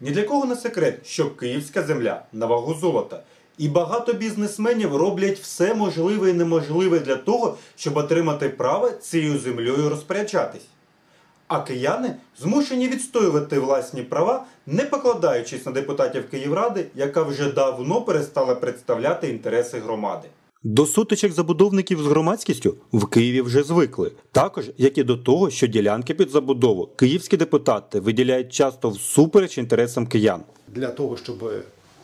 не секрет, що київська земля на вагу золота. І багато бізнесменів роблять все можливе і неможливе для того, щоб отримати право цією землею розпоряджатись. А кияни змушені відстоювати власні права, не покладаючись на депутатів Київради, яка вже давно перестала представляти інтереси громади. До сутичок забудовників з громадськістю в Києві вже звикли. Також як і до того, що ділянки під забудову київські депутати виділяють часто всупереч інтересам киян. для того, щоб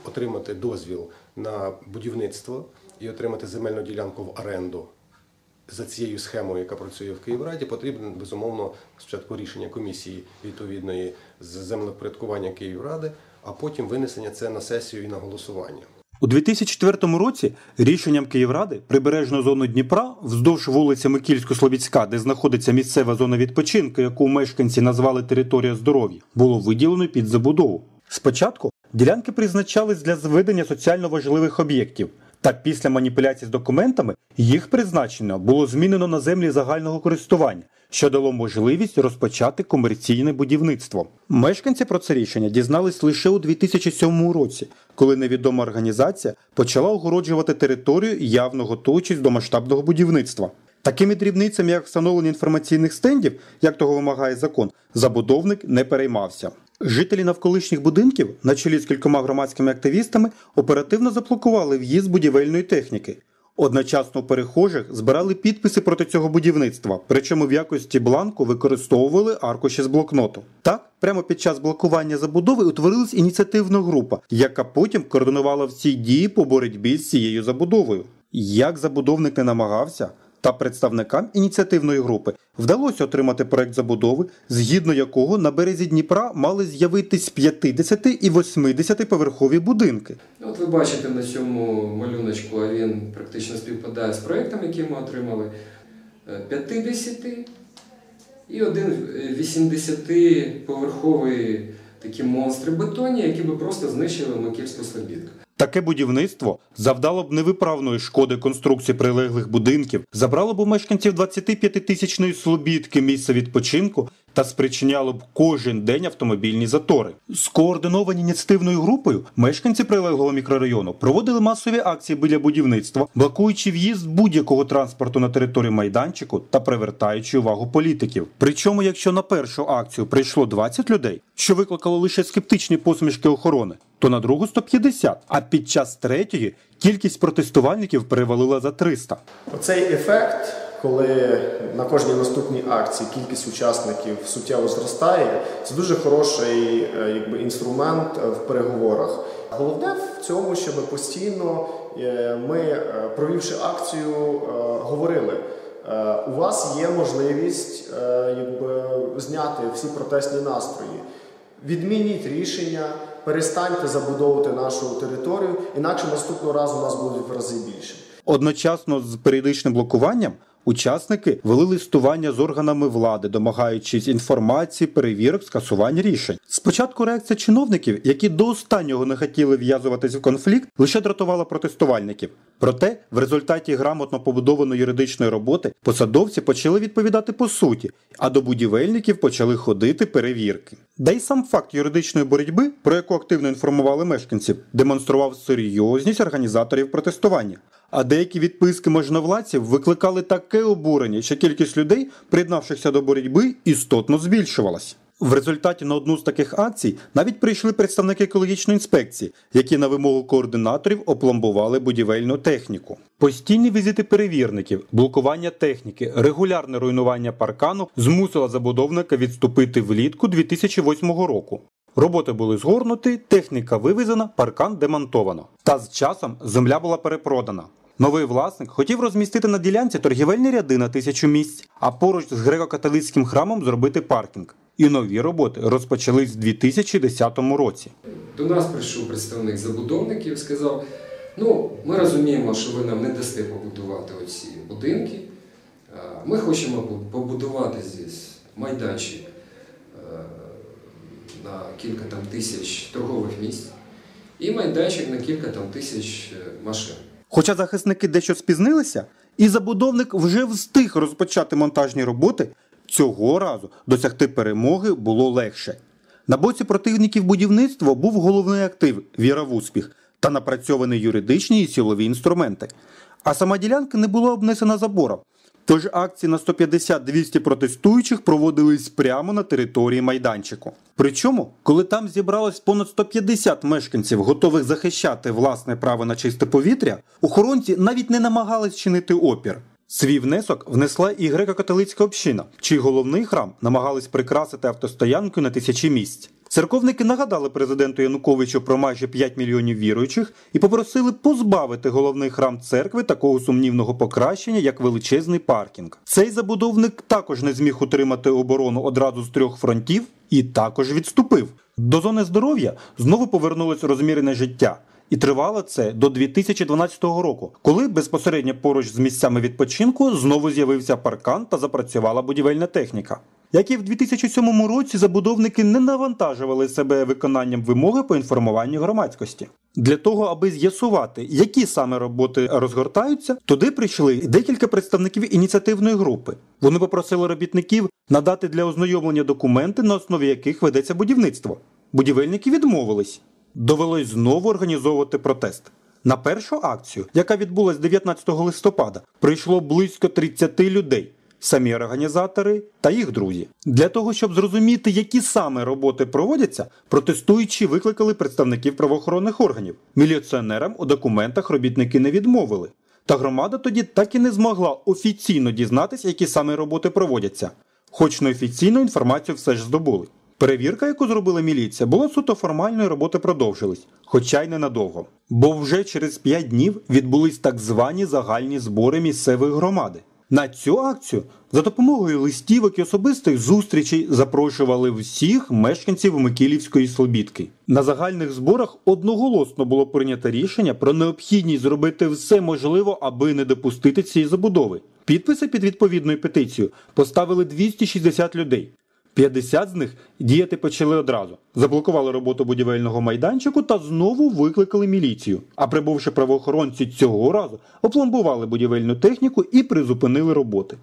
отримати дозвіл на будівництво і отримати земельну ділянку в оренду за цією схемою, яка працює в Київраді, потрібно безумовно спочатку рішення комісії відповідної з землевпорядкування Київради, а потім винесення це на сесію і на голосування. У 2004 році рішенням Київради прибережну зону Дніпра вздовж вулиці Микільсько-Слобідська, де знаходиться місцева зона відпочинку, яку мешканці назвали територія здоров'я, було виділено під забудову. Спочатку ділянки призначались для зведення соціально важливих об'єктів. Та після маніпуляцій з документами їх призначення було змінено на землі загального користування, що дало можливість розпочати комерційне будівництво. Мешканці про це рішення дізнались лише у 2007 році, коли невідома організація почала огороджувати територію, явно готуючись до масштабного будівництва. Такими дрібницями, як встановлення інформаційних стендів, як того вимагає закон, забудовник не переймався. Жителі навколишніх будинків, на чолі з кількома громадськими активістами, оперативно заблокували в'їзд будівельної техніки. Одночасно перехожих збирали підписи проти цього будівництва, причому в якості бланку використовували аркуші з блокноту. Так, прямо під час блокування забудови утворилась ініціативна група, яка потім координувала всі дії по боротьбі з цією забудовою. Як забудовник не намагався, та представникам ініціативної групи вдалося отримати проект забудови, згідно якого на березі Дніпра мали з'явитись 50 і 80 поверхові будинки. Ну, От ви бачите на цьому малюночку, а він практично співпадає з проєктом, який ми отримали. Е, 50 і один 80-поверховий такі монстри бетонні, які би просто знищили Маківську слобідку. Таке будівництво завдало б невиправної шкоди конструкції прилеглих будинків, забрало б у мешканців 25-тисячної слобідки місця відпочинку та спричиняло б кожен день автомобільні затори. Скоординовані ініціативною групою мешканці прилеглого мікрорайону проводили масові акції біля будівництва, блокуючи в'їзд будь-якого транспорту на територію майданчику та привертаючи увагу політиків. Причому, якщо на першу акцію прийшло 20 людей, що викликало лише скептичні посмішки охорони, то на другу 150, а під час третьої кількість протестувальників перевалила за 300. Оцей ефект, коли на кожній наступній акції кількість учасників суттєво зростає, це дуже хороший е, якби, інструмент е, в переговорах. Головне в цьому, щоб постійно е, ми, провівши акцію, говорили. У вас є можливість якби, зняти всі протестні настрої. Відмініть рішення, перестаньте забудовувати нашу територію, інакше наступного разу у нас буде в рази більше. Одночасно з періодичним блокуванням учасники вели листування з органами влади, домагаючись інформації, перевірок, скасувань рішень. Спочатку реакція чиновників, які до останнього не хотіли в'язуватись в конфлікт, лише дратувала протестувальників. Проте, в результаті грамотно побудованої юридичної роботи посадовці почали відповідати по суті, а до будівельників почали ходити перевірки. Да й сам факт юридичної боротьби, про яку активно інформували мешканців, демонстрував серйозність організаторів протестування. А деякі відписки можновладців викликали таке обурення, що кількість людей, приєднавшихся до боротьби, істотно збільшувалась. В результаті на одну з таких акцій навіть прийшли представники екологічної інспекції, які на вимогу координаторів опломбували будівельну техніку. Постійні візити перевірників, блокування техніки, регулярне руйнування паркану змусило забудовника відступити влітку 2008 року. Роботи були згорнуті, техніка вивезена, паркан демонтовано. Та з часом земля була перепродана. Новий власник хотів розмістити на ділянці торгівельні ряди на тисячу місць, а поруч з греко-католицьким храмом зробити паркінг. І нові роботи розпочались в 2010 році. До нас прийшов представник забудовників сказав: ну, ми розуміємо, що ви нам не дасте побудувати оці будинки. Ми хочемо побудувати здесь майданчик на кілька там тисяч торгових місць і майданчик на кілька там тисяч е, машин. Хоча захисники дещо спізнилися, і забудовник вже встиг розпочати монтажні роботи, цього разу досягти перемоги було легше. На боці противників будівництва був головний актив віра в успіх та напрацьовані юридичні і силові інструменти. А сама ділянка не була обнесена забором. Тож акції на 150-200 протестуючих проводились прямо на території майданчику. Причому, коли там зібралось понад 150 мешканців, готових захищати власне право на чисте повітря, охоронці навіть не намагались чинити опір. Свій внесок внесла і греко-католицька община, чий головний храм намагались прикрасити автостоянкою на тисячі місць. Церковники нагадали президенту Януковичу про майже 5 мільйонів віруючих і попросили позбавити головний храм церкви такого сумнівного покращення, як величезний паркінг. Цей забудовник також не зміг утримати оборону одразу з трьох фронтів і також відступив. До зони здоров'я знову повернулось розмірене життя. І тривало це до 2012 року, коли безпосередньо поруч з місцями відпочинку знову з'явився паркан та запрацювала будівельна техніка. Як і в 2007 році, забудовники не навантажували себе виконанням вимоги по інформуванню громадськості. Для того, аби з'ясувати, які саме роботи розгортаються, туди прийшли декілька представників ініціативної групи. Вони попросили робітників надати для ознайомлення документи, на основі яких ведеться будівництво. Будівельники відмовились. Довелось знову організовувати протест. На першу акцію, яка відбулась 19 листопада, прийшло близько 30 людей. Самі організатори та їх друзі. Для того, щоб зрозуміти, які саме роботи проводяться, протестуючі викликали представників правоохоронних органів. Міліціонерам у документах робітники не відмовили. Та громада тоді так і не змогла офіційно дізнатися, які саме роботи проводяться, хоч неофіційну інформацію все ж здобули. Перевірка, яку зробила міліція, була суто формальною, роботи продовжились, хоча й ненадовго. Бо вже через 5 днів відбулись так звані загальні збори місцевої громади. На цю акцію за допомогою листівок і особистих зустрічей запрошували всіх мешканців Микілівської Слобідки. На загальних зборах одноголосно було прийнято рішення про необхідність зробити все можливе, аби не допустити цієї забудови. Підписи під відповідною петицією поставили 260 людей. 50 з них діяти почали одразу. Заблокували роботу будівельного майданчику та знову викликали міліцію. А прибувши правоохоронці цього разу, опломбували будівельну техніку і призупинили роботи.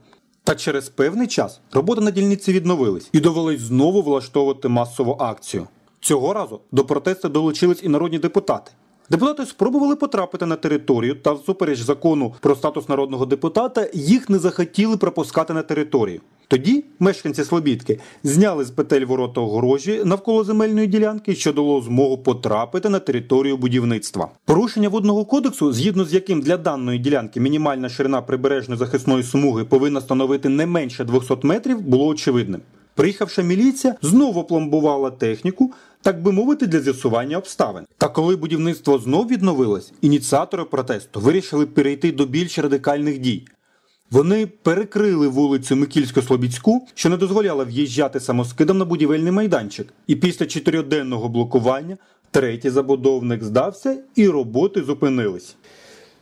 Та через певний час роботи на дільниці відновились і довелось знову влаштовувати масову акцію. Цього разу до протесту долучились і народні депутати. Депутати спробували потрапити на територію та всупереч закону про статус народного депутата їх не захотіли пропускати на територію. Тоді мешканці Слобідки зняли з петель ворота огорожі навколо земельної ділянки, що дало змогу потрапити на територію будівництва. Порушення водного кодексу, згідно з яким для даної ділянки мінімальна ширина прибережної захисної смуги повинна становити не менше 200 метрів, було очевидним. Приїхавша міліція знову пломбувала техніку, так би мовити, для з'ясування обставин. Та коли будівництво знов відновилось, ініціатори протесту вирішили перейти до більш радикальних дій. Вони перекрили вулицю Микільсько-Слобідську, що не дозволяла в'їжджати самоскидом на будівельний майданчик. І після чотирьоденного блокування третій забудовник здався і роботи зупинились.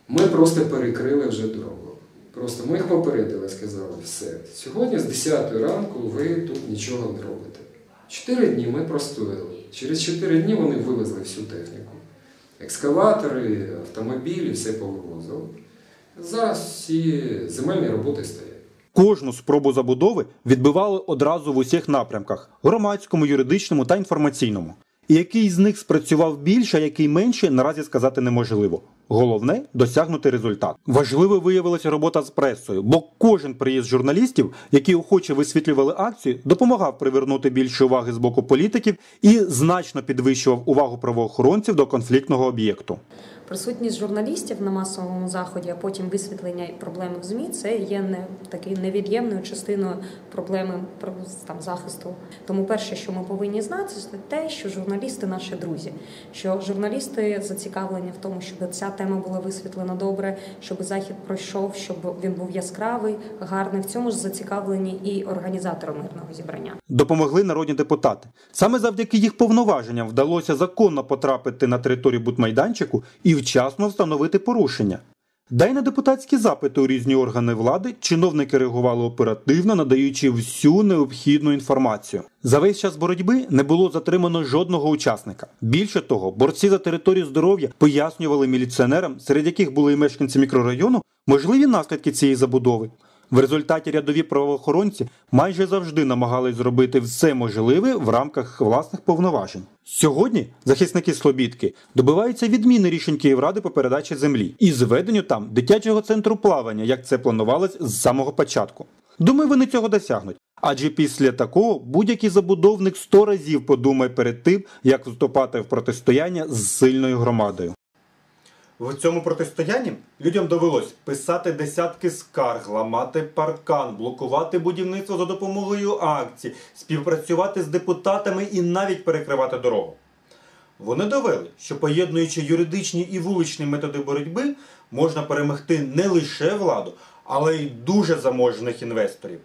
Ми просто перекрили вже дорогу. Просто ми їх попередили, сказали, все. Сьогодні з 10 ранку ви тут нічого не робите. Чотири дні ми простояли. Через чотири дні вони вивезли всю техніку. Екскаватори, автомобілі, все повивозили. Зараз всі земельні роботи стоять. Кожну спробу забудови відбивали одразу в усіх напрямках громадському, юридичному та інформаційному. І який з них спрацював більше, а який менше, наразі сказати неможливо. Головне досягнути результат. Важливо виявилася робота з пресою, бо кожен приїзд журналістів, які охоче висвітлювали акцію, допомагав привернути більше уваги з боку політиків і значно підвищував увагу правоохоронців до конфліктного об'єкту. Присутність журналістів на масовому заході, а потім висвітлення проблеми в змі це є не такою невід'ємною частиною проблеми про- там захисту. Тому перше, що ми повинні знати, це те, що журналісти наші друзі, що журналісти зацікавлені в тому, щоб ця тема була висвітлена добре, щоб захід пройшов, щоб він був яскравий, гарний. В цьому ж зацікавлені і організатори мирного зібрання. Допомогли народні депутати. Саме завдяки їх повноваженням вдалося законно потрапити на територію будмайданчику і вчасно встановити порушення. Да й на депутатські запити у різні органи влади чиновники реагували оперативно, надаючи всю необхідну інформацію. За весь час боротьби не було затримано жодного учасника. Більше того, борці за територію здоров'я пояснювали міліціонерам, серед яких були і мешканці мікрорайону, можливі наслідки цієї забудови. В результаті рядові правоохоронці майже завжди намагались зробити все можливе в рамках власних повноважень. Сьогодні захисники Слобідки добиваються відміни рішень Київради по передачі землі і зведенню там дитячого центру плавання, як це планувалось з самого початку. Думаю, вони цього досягнуть. Адже після такого будь-який забудовник сто разів подумає перед тим, як вступати в протистояння з сильною громадою. В цьому протистоянні людям довелось писати десятки скарг, ламати паркан, блокувати будівництво за допомогою акцій, співпрацювати з депутатами і навіть перекривати дорогу. Вони довели, що поєднуючи юридичні і вуличні методи боротьби, можна перемогти не лише владу, але й дуже заможних інвесторів.